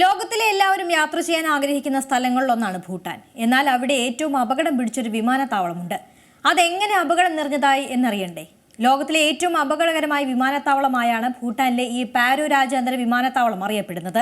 ലോകത്തിലെ എല്ലാവരും യാത്ര ചെയ്യാൻ ആഗ്രഹിക്കുന്ന സ്ഥലങ്ങളിലൊന്നാണ് ഭൂട്ടാൻ. എന്നാൽ അവിടെ ഏറ്റവും അപകടം പിടിച്ചൊരു വിമാനത്താവളമുണ്ട്. അതെങ്ങനെ അപകടം നിറഞ്ഞതായി എന്നറിയണ്ടേ? ലോകത്തിലെ ഏറ്റവും അപകടകരമായ വിമാനത്താവളമായാണ് ഭൂട്ടാനിലെ ഈ പാരോ രാജ്യാന്തര വിമാനത്താവളം അറിയപ്പെടുന്നത്.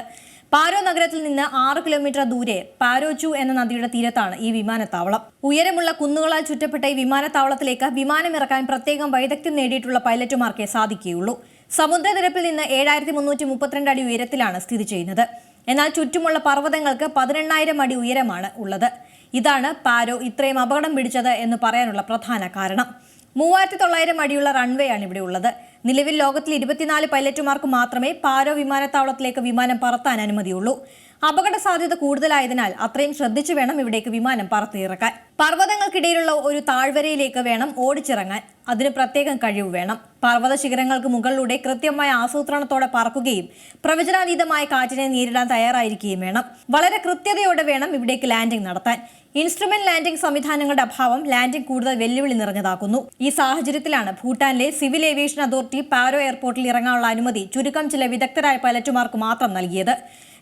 പാരോ നഗരത്തിൽ നിന്ന് ആറ് കിലോമീറ്റർ ദൂരെ പാരോചു എന്ന നദിയുടെ തീരത്താണ് ഈ വിമാനത്താവളം. ഉയരമുള്ള കുന്നുകളാൽ ചുറ്റപ്പെട്ട ഈ വിമാനത്താവളത്തിലേക്ക് വിമാനമിറക്കാൻ പ്രത്യേകം വൈദഗ്ധ്യം നേടിയിട്ടുള്ള പൈലറ്റുമാർക്കേ സാധിക്കുകയുള്ളൂ. സമുദ്രനിരപ്പിൽ നിന്ന് ഏഴായിരത്തി മുന്നൂറ്റി മുപ്പത്തിരണ്ട് അടി ഉയരത്തിലാണ് സ്ഥിതി ചെയ്യുന്നത്. എന്നാൽ ചുറ്റുമുള്ള പർവതങ്ങൾക്ക് പതിനെണ്ണായിരം അടി ഉയരമാണ് ഉള്ളത്. ഇതാണ് പാരോ ഇത്രയും അപകടം പിടിച്ചത് എന്ന് പറയാനുള്ള പ്രധാന കാരണം. മൂവായിരത്തി തൊള്ളായിരം അടിയുള്ള റൺവേ ആണ് ഇവിടെ ഉള്ളത്. നിലവിൽ ലോകത്തിൽ ഇരുപത്തിനാല് പൈലറ്റുമാർക്ക് മാത്രമേ പാരോ വിമാനത്താവളത്തിലേക്ക് വിമാനം പറത്താൻ അനുമതിയുള്ളൂ. അപകട സാധ്യത കൂടുതലായതിനാൽ അത്രയും ശ്രദ്ധിച്ചു വേണം ഇവിടേക്ക് വിമാനം പറത്തിയിറക്കാൻ. പർവതങ്ങൾക്കിടയിലുള്ള ഒരു താഴ്വരയിലേക്ക് വേണം ഓടിച്ചിറങ്ങാൻ. അതിന് പ്രത്യേകം കഴിവ് വേണം. പർവത ശിഖരങ്ങൾക്ക് മുകളിലൂടെ കൃത്യമായ ആസൂത്രണത്തോടെ പറക്കുകയും പ്രവചനാതീതമായ കാറ്റിനെ നേരിടാൻ തയ്യാറായിരിക്കുകയും വേണം. വളരെ കൃത്യതയോടെ വേണം ഇവിടേക്ക് ലാൻഡിംഗ് നടത്താൻ. ഇൻസ്ട്രുമെന്റ് ലാൻഡിംഗ് സംവിധാനങ്ങളുടെ അഭാവം ലാൻഡിംഗ് കൂടുതൽ വെല്ലുവിളി നിറഞ്ഞതാക്കുന്നു. ഈ സാഹചര്യത്തിലാണ് ഭൂട്ടാനിലെ സിവിൽ ഏവിയേഷൻ അതോറിറ്റി പാരോ എയർപോർട്ടിൽ ഇറങ്ങാനുള്ള അനുമതി ചുരുക്കം ചില വിദഗ്ധരായ പൈലറ്റുമാർക്ക് മാത്രം നൽകിയത്.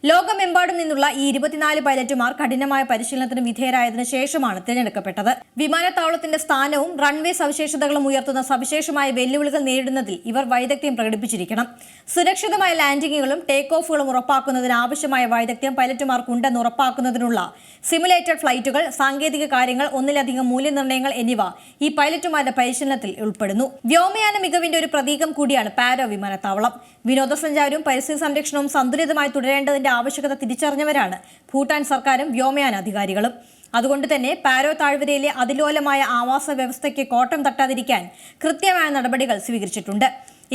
ലോകമെമ്പാടും നിന്നുള്ള ഈ ഇരുപത്തിനാല് പൈലറ്റുമാർ കഠിനമായ പരിശീലനത്തിന് വിധേയരായതിനു ശേഷമാണ് തിരഞ്ഞെടുക്കപ്പെട്ടത്. വിമാനത്താവളത്തിന്റെ സ്ഥാനവും റൺവേ സവിശേഷതകളും ഉയർത്തുന്ന സവിശേഷമായ വെല്ലുവിളികൾ നേരിടുന്നതിൽ ഇവർ വൈദഗ്ധ്യം പ്രകടിപ്പിച്ചിരിക്കണം. സുരക്ഷിതമായ ലാൻഡിങ്ങുകളും ടേക്ക് ഓഫുകളും ഉറപ്പാക്കുന്നതിന് ആവശ്യമായ വൈദഗ്ധ്യം പൈലറ്റുമാർക്കുണ്ടെന്ന് ഉറപ്പാക്കുന്നതിനുള്ള സിമുലേറ്റഡ് ഫ്ലൈറ്റുകൾ സാങ്കേതിക കാര്യങ്ങൾ ഒന്നിലധികം മൂല്യനിർണയങ്ങൾ എന്നിവ ഈ പൈലറ്റുമാരുടെ പരിശീലനത്തിൽ ഉൾപ്പെടുന്നു. വ്യോമയാന മികവിന്റെ ഒരു പ്രതീകം കൂടിയാണ് പാരോ വിമാനത്താവളം. വിനോദസഞ്ചാരവും പരിസ്ഥിതി സംരക്ഷണവും സന്തുലിതമായി തുടരേണ്ടതിന്റെ ആവശ്യകത തിരിച്ചറിഞ്ഞവരാണ് ഭൂട്ടാൻ സർക്കാരും വ്യോമയാന അധികാരികളും. അതുകൊണ്ട് തന്നെ പാരോ താഴ്വരയിലെ അതിലോലമായ ആവാസ വ്യവസ്ഥയ്ക്ക് കോട്ടം തട്ടാതിരിക്കാൻ കൃത്യമായ നടപടികൾ സ്വീകരിച്ചിട്ടുണ്ട്.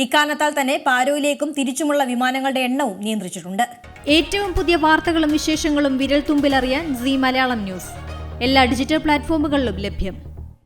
ഇക്കാരണത്താൽ തന്നെ പാരോയിലേക്കും തിരിച്ചുമുള്ള വിമാനങ്ങളുടെ എണ്ണവും നിയന്ത്രിച്ചിട്ടുണ്ട്. ഏറ്റവും പുതിയ വാർത്തകളും വിശേഷങ്ങളും വിരൽ തുമ്പിലറിയാൻ സി മലയാളം ന്യൂസ്. എല്ലാ ഡിജിറ്റൽ പ്ലാറ്റ്ഫോമുകളിലും ലഭ്യം.